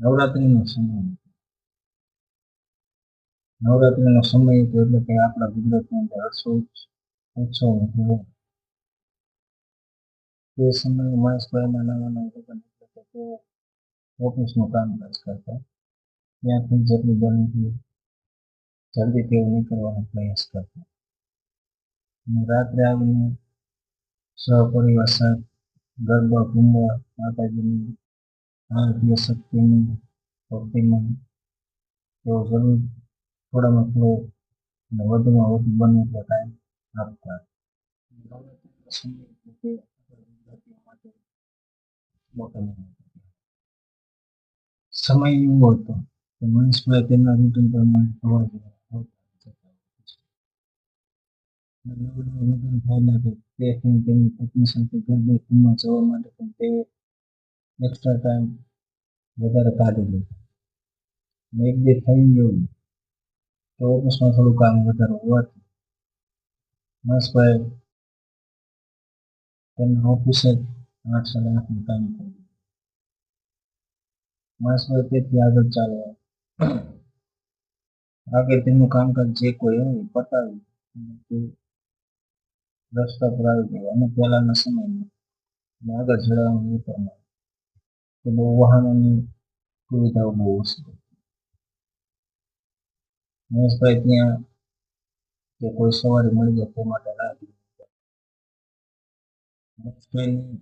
નવરાત્રિનો સમય નવરાત્રિનો સમય હતો એટલે કે આપણા ગુજરાતની અંદર હર્ષો ઉત્સવ હતો તે સમયે મહેશભાઈના નવા નવા લગ્ન એટલે કે તે ઓફિસનું કામકાજ કરતા ત્યાંથી જેટલું બને એટલું જલ્દી તેઓ નીકળવાનો પ્રયાસ કરતા અને રાત્રે આવીને સહપરિવાર સાથે ગરબા ઘૂમવા માતાજીની આરતીય શક્તિની ભક્તિમાં તેઓ જરૂર થોડામાં થોડો અને વધુમાં વધુ બને એટલો ટાઈમ આપતા નવરાત્રિનો સમય એટલે કે આપણા ગુજરાતીઓ માટે મોટો સમય એવો હતો કે મહેશભાઈ તેમના રૂટીન પ્રમાણે સવાર લગ્ન થયેલા કે તેથી તેમની પત્ની સાથે ગરબે ઘૂમવા જવા માટે પણ તેઓ એક્સ્ટ્રા ટાઈમ વધારે કાઢી લેતા અને એક બે થયું એવું તો ઓફિસમાં થોડું કામ વધારે હોવાથી મહેશભાઈ તેમના ઓફિસે જ આઠ સાડા આઠનું કામ કર્યું મહેશભાઈ તેથી આગળ ચાલવા આગળ તેમનું કામકાજ જે કોઈ હોય પતાવી અને તે રસ્તા પર આવી ગયા અને પહેલાના સમયમાં આગળ ચડાવવાનું એ પ્રમાણે બહુ વાહનોની સુવિધાઓ બહુ છે મહેશભાઈ ત્યાં કે કોઈ સવારી મળી જાય તે માટે રાહ મહેશભાઈની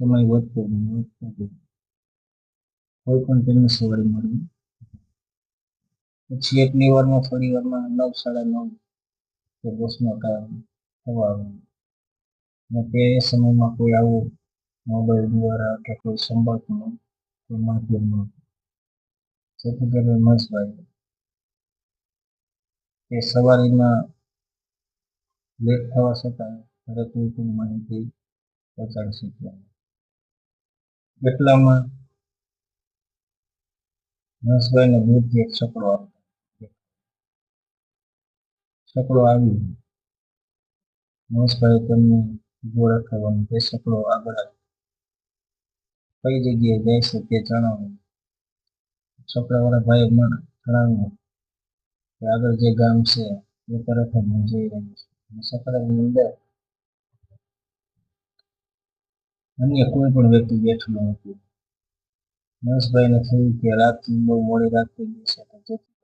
સમય વધતો વધતો ગયો કોઈ પણ તેમને સવારી મળી પછી એટલી વારમાં થોડી વારમાં નવ સાડા નવ કે દસનો ટાઈમ થવા આવ્યો અને તે સમયમાં કોઈ આવું મોબાઈલ દ્વારા કે કોઈ સંપર્કનું કોઈ માધ્યમ નહોતું જેથી કરીને મહેશભાઈ એ સવારીમાં લેટ થવા છતાં ઘરે કોઈ માહિતી પહોંચાડી શક્યા એટલામાં મહેશભાઈને દૂરથી એક છકડો આવતો છકડો આવ્યો મહેશભાઈ તેમને ઊભો રખાવવાનો તે છકડો આગળ કઈ જગ્યાએ જાય છે તે જણાવો. છકડાવાળા ભાઈ મને જણાવ્યું કે આગળ જે ગામ છે એ તરફ હું જઈ રહ્યો છું. સફરની અંદર અન્ય કોઈ પણ વ્યક્તિ બેઠું ન હતું. મહેશભાઈને થયું કે રાત બહુ મોડી રાત થઈ ગઈ છે જેથી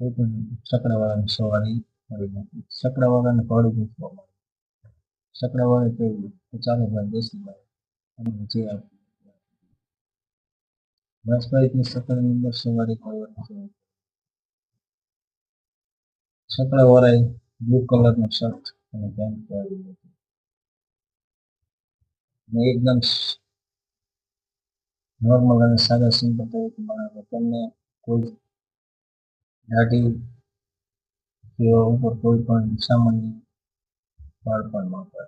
કોઈ પણ છકડાવાળાની સવારી મળી નથી. છકડાવાળાને ભાડું ગૂંચવા મળ્યું છકડાવાળાએ કહ્યું કે ચાલો ભાઈ બેસી ભાઈ તમને જે આપ્યું મહેશભાઈ તે છકડાની અંદર સવારી કરવાની છે છકડાવાળાએ બ્લુ કલરનો શર્ટ અને પેન્ટ પહેરેલું હતું અને એકદમ નોર્મલ અને સાદા સિમ્પલ તરીકે બનાવે તેમને કોઈ દાઢી કે ઉપર કોઈ પણ સામાન્ય વાળ પણ નહોતા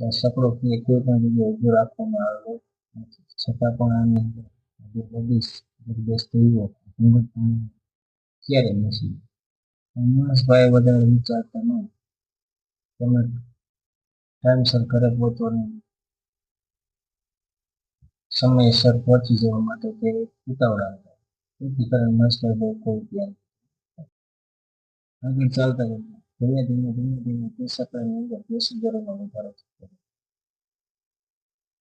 આ સકડો કે કોઈ પણ રાખવામાં નથી છતાં પણ આની અંદર બે લેડીઝ બે સ્ત્રીઓ ઘૂંઘટ ક્યારે નથી. મહેશભાઈ વધારે વિચારતા ન તમે ટાઈમસર ઘરે પહોંચવાની સમયસર પહોંચી જવા માટે તે ઉતાવળા હતા. તેથી કરીને બહુ કોઈ ધ્યાન આગળ ચાલતા ગયા ધીમે ધીમે ધીમે ધીમે તે સકડાની અંદર પેસેન્જરોનો વધારો થતો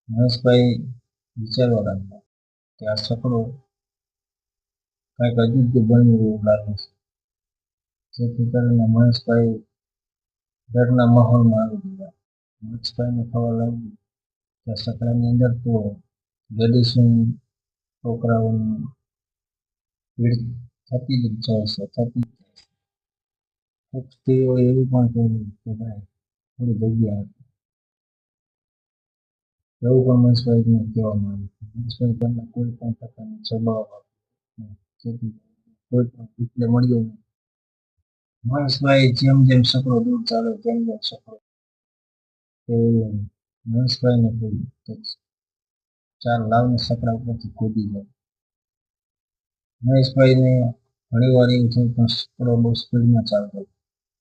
મહેશભાઈ વિચારવા લાગ્યા કે આ છકડો કંઈક અજુગ્ય બન્યું એવું લાગે છે જેથી કરીને મહેશભાઈ ડરના માહોલમાં આવી ગયા મહેશભાઈને થવા લાગ્યું કે સકડાની અંદર તો લેડીઝ છોકરાઓની ભીડ થતી જ જાય છે થતી સ્ત્રીઓએ એવું પણ કહ્યું કે ભાઈ, થોડી જગ્યા એવું પણ મહેશભાઈને કહેવામાં આવ્યું મનસભાઈ પરના કોઈ પણ પ્રકારનો સ્વભાવ કોઈ પણ એટલે મળ્યો નહીં મહેશભાઈ જેમ જેમ સકડો દૂર ચાલે તેમ જેમ સકડો તે મહેશભાઈને કહ્યું કે ચાલ લાવને સકડા ઉપરથી કૂદી જાય. મહેશભાઈને ઘણી વાર એવું થયું પણ સકડો બહુ સ્પીડમાં ચાલતો હતો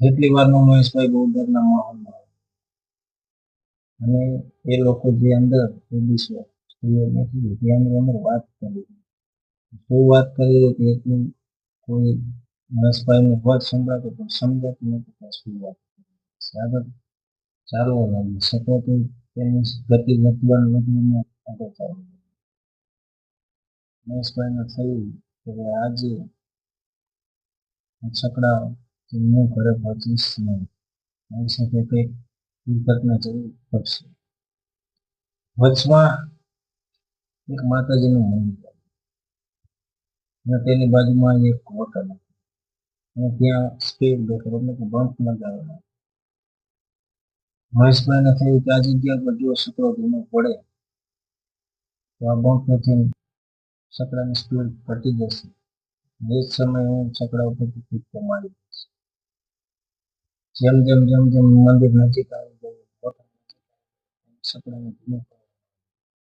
જેટલી વારમાં મહેશભાઈ બહુ ડરના માહોલમાં અને એ લોકો જે અંદર અંદર વાત કરી. શું વાત કરી કે એટલું કોઈ મહેશભાઈનું વાત સંભળાતું પણ સમજાતું નથી શું વાત. આગળ ચાલવા લાગ્યું. સતત તેની ગતિ વધવાનું વધવામાં આગળ ચાલુ મહેશભાઈને થયું કે આજે આ છકડા હું ઘરે પહોંચીશ નહીં. આવી સાથે કંઈક દુર્ઘટના જેવી પડશે. વચમાં એક માતાજીનું મંદિર અને તેની બાજુમાં એક હોટલ અને ત્યાં સ્પીડ બ્રેકર એટલે કે બમ્પ લગાવેલા મહેશભાઈને થયું કે આ જગ્યા પર જો સકડો ધીમો પડે, તો આ બમ્પ નથી સકડાની સ્પીડ ઘટી જશે. એ જ સમયે હું સકડા ઉપરથી કૂદકો મારી દઈશ. જેમ જેમ જેમ જેમ મંદિર નજીક આવી ગયું હોટલ